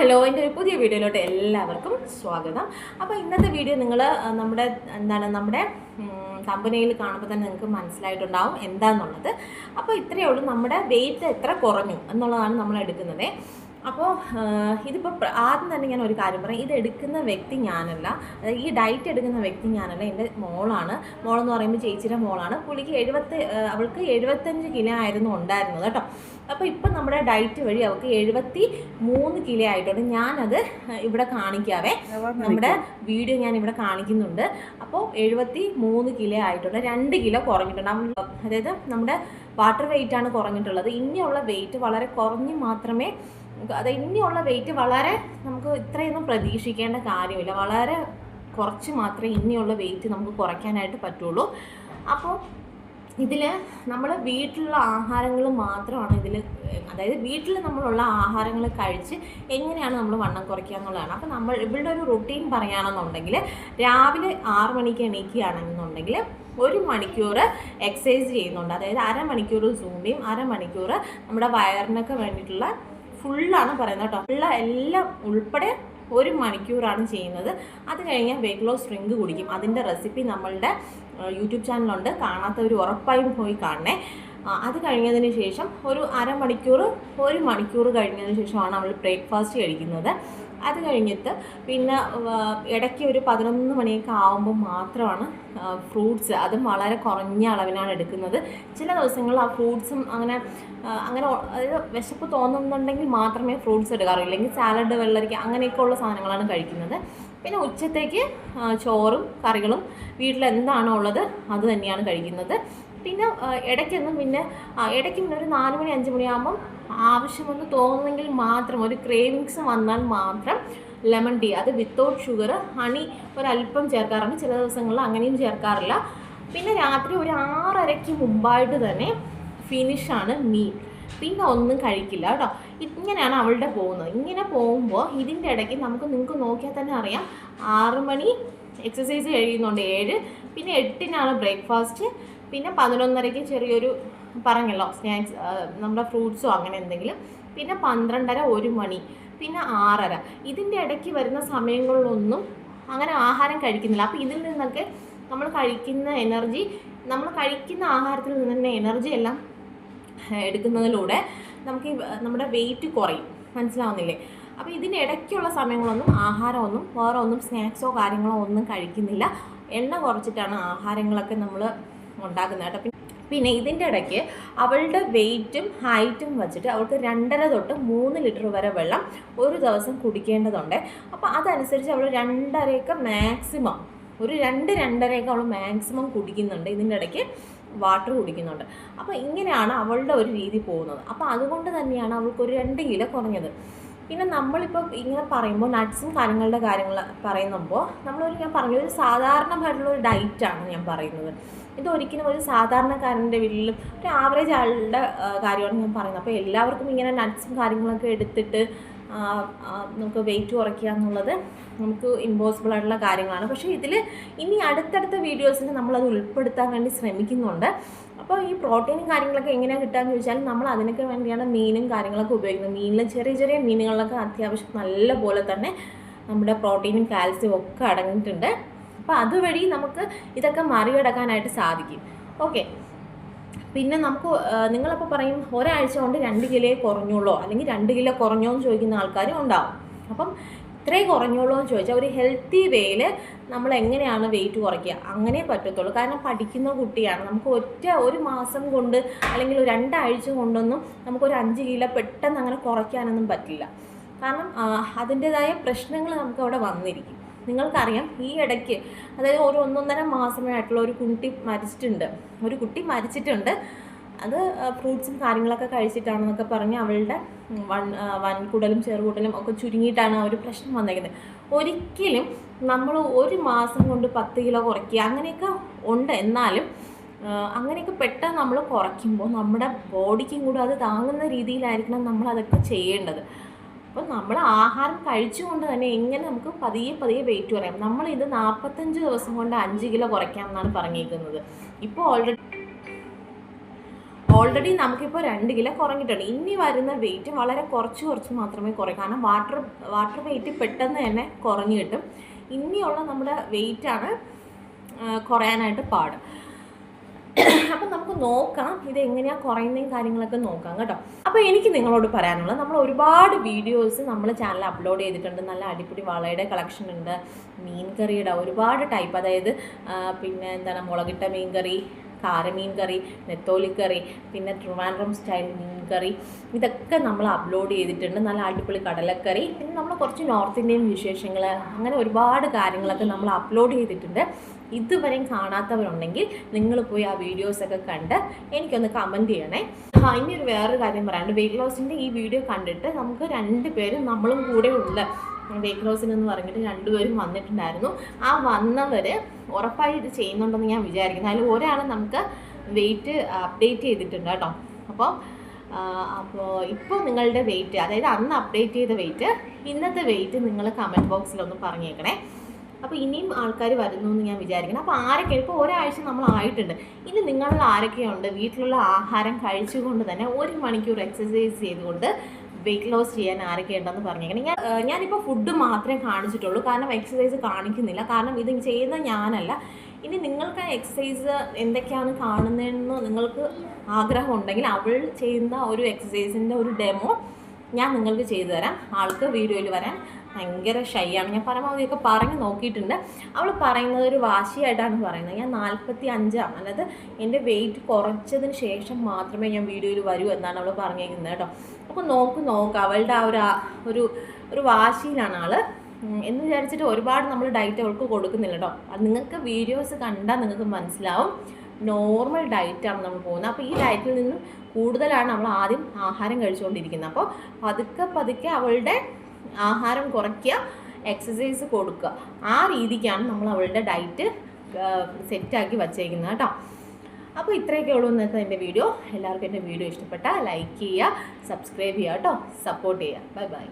Hello എന്റെ ഒരു പുതിയ വീഡിയോയിലോട്ട് എല്ലാവർക്കും സ്വാഗതം. അപ്പോൾ ഇന്നത്തെ വീഡിയോ നിങ്ങൾ നമ്മുടെ എന്താണ് നമ്മുടെ കമ്പനിയിൽ കാണുമ്പോൾ തന്നെ നിങ്ങൾക്ക് മനസ്സിലായിട്ടുണ്ടാവും എന്താണെന്നുള്ളത് അപ്പോൾ ഇത്രയേ ഉള്ളൂ നമ്മുടെ വെയിറ്റ് എത്ര കുറഞ്ഞു എന്നുള്ളതാണ് നമ്മൾ എടുക്കുന്നത്. അപ്പോൾ ഇതിപ്പോൾ ആദ്യം തന്നെ ഞാൻ ഒരു കാര്യം പറയാം. ഇത് എടുക്കുന്ന വ്യക്തി ഞാനല്ല. ഈ ഡയറ്റ് എടുക്കുന്ന വ്യക്തി ഞാനല്ല. എന്റെ മോളാണ്. മോളെന്ന് പറയുമ്പോൾ ചേച്ചിയുടെ മോളാണ്. പുള്ളിക്ക് എഴുപത്തി അവൾക്ക് എഴുപത്തഞ്ച് കിലോ ആയിരുന്നു ഉണ്ടായിരുന്നത് കേട്ടോ. അപ്പോൾ ഇപ്പം നമ്മുടെ ഡയറ്റ് വഴി അവൾക്ക് എഴുപത്തി മൂന്ന് കിലോ ആയിട്ടുണ്ട്. ഞാനത് ഇവിടെ കാണിക്കാവേ. നമ്മുടെ വീഡിയോ ഞാൻ ഇവിടെ കാണിക്കുന്നുണ്ട്. അപ്പോൾ എഴുപത്തി മൂന്ന് കിലോ ആയിട്ടുണ്ട്. രണ്ട് കിലോ കുറഞ്ഞിട്ടുണ്ട്. അതായത് നമ്മുടെ വാട്ടർ വെയിറ്റ് ആണ് കുറഞ്ഞിട്ടുള്ളത്. ഇനിയുള്ള വെയിറ്റ് വളരെ കുറഞ്ഞ് മാത്രമേ അത് ഇനിയുള്ള വെയിറ്റ് വളരെ നമുക്ക് ഇത്രയൊന്നും പ്രതീക്ഷിക്കേണ്ട കാര്യമില്ല. വളരെ കുറച്ച് മാത്രമേ ഇനിയുള്ള വെയിറ്റ് നമുക്ക് കുറയ്ക്കാനായിട്ട് പറ്റുള്ളൂ. അപ്പോൾ ഇതിൽ നമ്മൾ വീട്ടിലുള്ള ആഹാരങ്ങൾ മാത്രമാണ് ഇതിൽ അതായത് വീട്ടിൽ നമ്മളുള്ള ആഹാരങ്ങൾ കഴിച്ച് എങ്ങനെയാണ് നമ്മൾ വണ്ണം കുറയ്ക്കുക എന്നുള്ളതാണ്. അപ്പോൾ നമ്മൾ ഇവളുടെ ഒരു റുട്ടീൻ പറയുകയാണെന്നുണ്ടെങ്കിൽ രാവിലെ ആറ് മണിക്ക് എണീക്കുകയാണെന്നുണ്ടെങ്കിൽ ഒരു മണിക്കൂർ എക്സസൈസ് ചെയ്യുന്നുണ്ട്. അതായത് അരമണിക്കൂർ സൂമിയും അരമണിക്കൂർ നമ്മുടെ വയറിനൊക്കെ വേണ്ടിയിട്ടുള്ള ഫുള്ളാണ് പറയുന്നത് കേട്ടോ. ഉള്ള എല്ലാം ഉൾപ്പെടെ ഒരു മണിക്കൂറാണ് ചെയ്യുന്നത്. അത് കഴിഞ്ഞാൽ വെയിറ്റ് ലോസ് ഡ്രിങ്ക് കുടിക്കും. അതിന്റെ റെസിപ്പി നമ്മളുടെ യൂട്യൂബ് ചാനലുണ്ട് കാണാത്തവർ ഉറപ്പായും പോയി കാണണേ. അത് കഴിഞ്ഞതിന് ശേഷം ഒരു അരമണിക്കൂർ ഒരു മണിക്കൂർ കഴിഞ്ഞതിന് ശേഷമാണ് നമ്മൾ ബ്രേക്ക്ഫാസ്റ്റ് കഴിക്കുന്നത്. അത് കഴിഞ്ഞിട്ട് പിന്നെ ഇടയ്ക്ക് ഒരു പതിനൊന്ന് മണിയൊക്കെ ആകുമ്പോൾ മാത്രമാണ് ഫ്രൂട്ട്സ് അതും വളരെ കുറഞ്ഞ അളവിനാണ് എടുക്കുന്നത്. ചില ദിവസങ്ങളിൽ ആ ഫ്രൂട്ട്സും അങ്ങനെ അങ്ങനെ അതായത് വിശപ്പ് തോന്നുന്നുണ്ടെങ്കിൽ മാത്രമേ ഫ്രൂട്ട്സ് എടുക്കാറുള്ളൂ. ഇല്ലെങ്കിൽ സാലഡ് വെള്ളരിക്ക അങ്ങനെയൊക്കെ ഉള്ള സാധനങ്ങളാണ് കഴിക്കുന്നത്. പിന്നെ ഉച്ചത്തേക്ക് ചോറും കറികളും വീട്ടിൽ എന്താണോ ഉള്ളത് അത് തന്നെയാണ് കഴിക്കുന്നത്. പിന്നെ ഇടയ്ക്കൊന്നും പിന്നെ ഇടയ്ക്ക് പിന്നെ ഒരു നാല് മണി അഞ്ച് മണിയാകുമ്പം ആവശ്യമെന്ന് തോന്നുന്നെങ്കിൽ മാത്രം ഒരു ക്രേവിങ്സ് വന്നാൽ മാത്രം ലെമൺ ടീ അത് വിത്തൗട്ട് ഷുഗർ ഹണി ഒരല്പം ചേർക്കാറുണ്ട്. ചില ദിവസങ്ങളിൽ അങ്ങനെയും ചേർക്കാറില്ല. പിന്നെ രാത്രി ഒരു ആറരയ്ക്ക് മുമ്പായിട്ട് തന്നെ ഫിനിഷാണ് മീൻ പിന്നെ ഒന്നും കഴിക്കില്ല കേട്ടോ. ഇങ്ങനെയാണ് അവളുടെ പോകുന്നത്. ഇങ്ങനെ പോകുമ്പോൾ ഇതിന്റെ ഇടയ്ക്ക് നമുക്ക് നിങ്ങൾക്ക് നോക്കിയാൽ തന്നെ അറിയാം. ആറ് മണി എക്സസൈസ് കഴിയുന്നുണ്ട് ഏഴ്. പിന്നെ എട്ടിനാണ് ബ്രേക്ക്ഫാസ്റ്റ് പിന്നെ പതിനൊന്നരയ്ക്ക് ചെറിയൊരു പറഞ്ഞല്ലോ സ്നാക്സ് നമ്മുടെ ഫ്രൂട്ട്സോ അങ്ങനെ എന്തെങ്കിലും. പിന്നെ പന്ത്രണ്ടര ഒരു മണി. പിന്നെ ആറര. ഇതിന്റെ ഇടയ്ക്ക് വരുന്ന സമയങ്ങളിലൊന്നും അങ്ങനെ ആഹാരം കഴിക്കുന്നില്ല. അപ്പോൾ ഇതിൽ നിന്നൊക്കെ നമ്മൾ കഴിക്കുന്ന എനർജി നമ്മൾ കഴിക്കുന്ന ആഹാരത്തിൽ നിന്ന് തന്നെ എനർജി എല്ലാം എടുക്കുന്നതിലൂടെ നമുക്ക് നമ്മുടെ വെയിറ്റ് കുറയും. മനസ്സിലാവുന്നില്ലേ? അപ്പോൾ ഇതിന്റെ ഇടയ്ക്കുള്ള സമയങ്ങളൊന്നും ആഹാരമൊന്നും വേറെ ഒന്നും സ്നാക്സോ കാര്യങ്ങളോ ഒന്നും കഴിക്കുന്നില്ല. എണ്ണ കുറച്ചിട്ടാണ് ആഹാരങ്ങളൊക്കെ നമ്മൾ ഉണ്ടാക്കുന്നത് കേട്ടോ. പിന്നെ- ഇതിന്റെ ഇടയ്ക്ക് അവളുടെ വെയിറ്റും ഹൈറ്റും വെച്ചിട്ട് അവൾക്ക് രണ്ടര തൊട്ട് മൂന്ന് ലിറ്റർ വരെ വെള്ളം ഒരു ദിവസം കുടിക്കേണ്ടതുണ്ട്. അപ്പോൾ അതനുസരിച്ച് അവൾ രണ്ടരയൊക്കെ മാക്സിമം ഒരു രണ്ട് രണ്ടരയൊക്കെ അവൾ മാക്സിമം കുടിക്കുന്നുണ്ട്. ഇതിന്റെ ഇടയ്ക്ക് വാട്ടർ കുടിക്കുന്നുണ്ട്. അപ്പോൾ ഇങ്ങനെയാണ് അവളുടെ ഒരു രീതി പോകുന്നത്. അപ്പോൾ അതുകൊണ്ട് തന്നെയാണ് അവൾക്ക് ഒരു രണ്ട് കിലോ കുറഞ്ഞത്. പിന്നെ നമ്മളിപ്പോൾ ഇങ്ങനെ പറയുമ്പോൾ നട്ട്സും കാര്യങ്ങളുടെ കാര്യങ്ങൾ പറയുമ്പോൾ നമ്മളൊരു ഞാൻ പറഞ്ഞു ഒരു സാധാരണമായിട്ടുള്ള ഒരു ഡയറ്റാണ് ഞാൻ പറയുന്നത്. ഇത് ഒരിക്കലും ഒരു സാധാരണക്കാരന്റെ വീട്ടിലും ഒരു ആവറേജ് ആളുടെ കാര്യമാണ് ഞാൻ പറയുന്നത്. അപ്പോൾ എല്ലാവർക്കും ഇങ്ങനെ നട്ട്സും കാര്യങ്ങളൊക്കെ എടുത്തിട്ട് നമുക്ക് വെയിറ്റ് കുറയ്ക്കുക എന്നുള്ളത് നമുക്ക് ഇമ്പോസിബിൾ ആയിട്ടുള്ള കാര്യങ്ങളാണ്. പക്ഷേ ഇതിൽ ഇനി അടുത്തടുത്ത വീഡിയോസിൽ നമ്മളത് ഉൾപ്പെടുത്താൻ വേണ്ടി ശ്രമിക്കുന്നുണ്ട്. അപ്പോൾ ഈ പ്രോട്ടീനും കാര്യങ്ങളൊക്കെ എങ്ങനെയാണ് കിട്ടുകയെന്ന് ചോദിച്ചാൽ നമ്മൾ അതിനൊക്കെ വേണ്ടിയാണ് മീനും കാര്യങ്ങളൊക്കെ ഉപയോഗിക്കുന്നത്. മീനിലെ ചെറിയ ചെറിയ മീനുകളിലൊക്കെ അത്യാവശ്യം നല്ല പോലെ തന്നെ നമ്മുടെ പ്രോട്ടീനും കാൽസ്യവും ഒക്കെ അടങ്ങിയിട്ടുണ്ട്. അപ്പോൾ അതുവഴി നമുക്ക് ഇതൊക്കെ മറികടക്കാനായിട്ട് സാധിക്കും. ഓക്കെ പിന്നെ നമുക്ക് നിങ്ങളപ്പോൾ പറയും ഒരാഴ്ച കൊണ്ട് രണ്ട് കിലോയെ കുറഞ്ഞുള്ളൂ? അല്ലെങ്കിൽ രണ്ട് കിലോ കുറഞ്ഞോ എന്ന് ചോദിക്കുന്ന ആൾക്കാരും ഉണ്ടാവും. അപ്പം ഇത്രയും കുറഞ്ഞുള്ളൂ എന്ന് ചോദിച്ചാൽ ഒരു ഹെൽത്തി വേയിൽ നമ്മൾ എങ്ങനെയാണ് വെയിറ്റ് കുറയ്ക്കുക? അങ്ങനെ പറ്റത്തുള്ളൂ. കാരണം പഠിക്കുന്ന കുട്ടിയാണ്. നമുക്ക് ഒറ്റ ഒരു മാസം കൊണ്ട് അല്ലെങ്കിൽ രണ്ടാഴ്ച കൊണ്ടൊന്നും നമുക്കൊരു അഞ്ച് കിലോ പെട്ടെന്ന് അങ്ങനെ കുറയ്ക്കാനൊന്നും പറ്റില്ല. കാരണം അതിന്റെതായ പ്രശ്നങ്ങൾ നമുക്ക് അവിടെ വന്നിരിക്കും. നിങ്ങൾക്കറിയാം ഈ ഇടയ്ക്ക് അതായത് ഒരു ഒന്നൊന്നര മാസമായിട്ടുള്ള ഒരു കുട്ടി മരിച്ചിട്ടുണ്ട്. ഒരു കുട്ടി മരിച്ചിട്ടുണ്ട്. അത് ഫ്രൂട്ട്സും കാര്യങ്ങളൊക്കെ കഴിച്ചിട്ടാണെന്നൊക്കെ പറഞ്ഞ് അവളുടെ വൺ വൻകുടലും ചെറുകുടലും ഒക്കെ ചുരുങ്ങിയിട്ടാണ് ആ ഒരു പ്രശ്നം വന്നേക്കുന്നത്. ഒരിക്കലും നമ്മൾ ഒരു മാസം കൊണ്ട് പത്ത് കിലോ കുറയ്ക്കുക അങ്ങനെയൊക്കെ ഉണ്ട്. എന്നാലും അങ്ങനെയൊക്കെ പെട്ടെന്ന് നമ്മൾ കുറയ്ക്കുമ്പോൾ നമ്മുടെ ബോഡിക്കും കൂടെ അത് താങ്ങുന്ന രീതിയിലായിരിക്കണം നമ്മൾ അതൊക്കെ ചെയ്യേണ്ടത്. അപ്പം നമ്മൾ ആഹാരം കഴിച്ചുകൊണ്ട് തന്നെ എങ്ങനെ നമുക്ക് പതിയെ പതിയെ വെയിറ്റ് കുറയാം? നമ്മളിത് നാൽപ്പത്തഞ്ച് ദിവസം കൊണ്ട് അഞ്ച് കിലോ കുറയ്ക്കാം എന്നാണ് പറഞ്ഞേക്കുന്നത്. ഇപ്പോൾ ഓൾറെഡി ഓൾറെഡി നമുക്കിപ്പോൾ രണ്ട് കിലോ കുറഞ്ഞിട്ടുണ്ട്. ഇനി വരുന്ന വെയിറ്റ് വളരെ കുറച്ച് കുറച്ച് മാത്രമേ കുറയും. കാരണം വാട്ടർ വാട്ടർ വെയിറ്റ് പെട്ടെന്ന് തന്നെ കുറഞ്ഞു കിട്ടും. ഇനിയുള്ള നമ്മുടെ വെയിറ്റാണ് കുറയാനായിട്ട് പാട്. അപ്പം നമുക്ക് നോക്കാം ഇത് എങ്ങനെയാണ് കുറയുന്നതും കാര്യങ്ങളൊക്കെ നോക്കാം കേട്ടോ. അപ്പോൾ എനിക്ക് നിങ്ങളോട് പറയാനുള്ളത് നമ്മൾ ഒരുപാട് വീഡിയോസ് നമ്മൾ ചാനൽ അപ്ലോഡ് ചെയ്തിട്ടുണ്ട്. നല്ല അടിപൊളി വളയുടെ കളക്ഷൻ ഉണ്ട് മീൻ കറിയുടെ ഒരുപാട് ടൈപ്പ് അതായത് പിന്നെ എന്താണ് മുളകിട്ട മീൻ കറി കാരമീൻ കറി നെത്തോലിക്കറി പിന്നെ ട്രിവാൻഡ്രം സ്റ്റൈൽ മീൻ കറി ഇതൊക്കെ നമ്മൾ അപ്ലോഡ് ചെയ്തിട്ടുണ്ട്. നല്ല അടിപൊളി കടലക്കറി. പിന്നെ നമ്മൾ കുറച്ച് നോർത്ത് ഇന്ത്യൻ വിശേഷങ്ങൾ അങ്ങനെ ഒരുപാട് കാര്യങ്ങളൊക്കെ നമ്മൾ അപ്ലോഡ് ചെയ്തിട്ടുണ്ട്. ഇതുവരെയും കാണാത്തവരുണ്ടെങ്കിൽ നിങ്ങൾ പോയി ആ വീഡിയോസൊക്കെ കണ്ട് എനിക്കൊന്ന് കമന്റ് ചെയ്യണേ. ആ ഇനി ഒരു വേറൊരു കാര്യം പറയാനുണ്ട്. വെയിറ്റ് ലോസിന്റെ ഈ വീഡിയോ കണ്ടിട്ട് നമുക്ക് രണ്ട് പേരും നമ്മളും കൂടെ ഉള്ള വെയിറ്റ് ലോസിനെന്ന് പറഞ്ഞിട്ട് രണ്ടുപേരും വന്നിട്ടുണ്ടായിരുന്നു. ആ വന്നവർ ഉറപ്പായി ഇത് ചെയ്യുന്നുണ്ടെന്ന് ഞാൻ വിചാരിക്കുന്നു. അതിൽ ഒരാൾ നമുക്ക് വെയിറ്റ് അപ്ഡേറ്റ് ചെയ്തിട്ടുണ്ട് കേട്ടോ. അപ്പോൾ അപ്പോൾ ഇപ്പോൾ നിങ്ങളുടെ വെയിറ്റ് അതായത് അന്ന് അപ്ഡേറ്റ് ചെയ്ത വെയിറ്റ് ഇന്നത്തെ വെയിറ്റ് നിങ്ങൾ കമന്റ് ബോക്സിലൊന്ന് പറഞ്ഞേക്കണേ. അപ്പോൾ ഇനിയും ആൾക്കാർ വരുന്നു എന്ന് ഞാൻ വിചാരിക്കണം അപ്പോൾ ആരൊക്കെ ഇപ്പോൾ ഒരാഴ്ച നമ്മൾ ആയിട്ടുണ്ട്. ഇനി നിങ്ങളിൽ ആരൊക്കെയുണ്ട്? വീട്ടിലുള്ള ആഹാരം കഴിച്ചുകൊണ്ട് തന്നെ ഒരു മണിക്കൂർ എക്സസൈസ് ചെയ്തുകൊണ്ട് വെയിറ്റ് ലോസ് ചെയ്യാൻ ആരൊക്കെ ഉണ്ടെന്ന് പറഞ്ഞേക്കണം. ഞാൻ ഞാനിപ്പോൾ ഫുഡ് മാത്രമേ കാണിച്ചിട്ടുള്ളൂ. കാരണം എക്സസൈസ് കാണിക്കുന്നില്ല. കാരണം ഇത് ചെയ്യുന്ന ഞാനല്ല. ഇനി നിങ്ങൾക്ക് എക്സസൈസ് എന്തൊക്കെയാണ് കാണുന്നതെന്ന് നിങ്ങൾക്ക് ആഗ്രഹം ഉണ്ടെങ്കിൽ അവൾ ചെയ്യുന്ന ഒരു എക്സസൈസിന്റെ ഒരു ഡെമോ ഞാൻ നിങ്ങൾക്ക് ചെയ്തു തരാം. ആൾക്ക് വീഡിയോയിൽ വരാൻ. ഭയങ്കര ഷൈ ആണ് ഞാൻ പരമാവധിയൊക്കെ പറഞ്ഞു നോക്കിയിട്ടുണ്ട്. അവൾ പറയുന്നത് ഒരു വാശിയായിട്ടാണ് പറയുന്നത്. ഞാൻ നാൽപ്പത്തി അഞ്ചാണ് അതായത് എന്റെ വെയിറ്റ് കുറച്ചതിന് ശേഷം മാത്രമേ ഞാൻ വീഡിയോയിൽ വരൂ എന്നാണ് അവൾ പറഞ്ഞിരിക്കുന്നത് കേട്ടോ. അപ്പോൾ നോക്ക് നോക്ക്. അവളുടെ ആ ഒരു ഒരു ഒരു വാശിയിലാണ് ആൾ എന്ന് വിചാരിച്ചിട്ട് ഒരുപാട് നമ്മൾ ഡയറ്റ് അവൾക്ക് കൊടുക്കുന്നില്ല കേട്ടോ. അത് നിങ്ങൾക്ക് വീഡിയോസ് കണ്ടാൽ നിങ്ങൾക്ക് മനസ്സിലാവും. നോർമൽ ഡയറ്റാണ് നമ്മൾ പോകുന്നത്. അപ്പോൾ ഈ ഡയറ്റിൽ നിന്നും കൂടുതലാണ് നമ്മൾ ആദ്യം ആഹാരം കഴിച്ചുകൊണ്ടിരിക്കുന്നത്. അപ്പോൾ പതുക്കെ പതുക്കെ അവളുടെ ആഹാരം കുറയ്ക്കുക എക്സസൈസ് കൊടുക്കുക. ആ രീതിക്കാണ് നമ്മൾ അവളുടെ ഡയറ്റ് സെറ്റാക്കി വച്ചേക്കുന്നത് കേട്ടോ. അപ്പോൾ ഇത്രയൊക്കെ ഉള്ളൂ ഇന്നത്തെ എന്റെ വീഡിയോ. എല്ലാവർക്കും എന്റെ വീഡിയോ ഇഷ്ടപ്പെട്ടാൽ ലൈക്ക് ചെയ്യുക സബ്സ്ക്രൈബ് ചെയ്യുക കേട്ടോ. സപ്പോർട്ട് ചെയ്യുക. Bye bye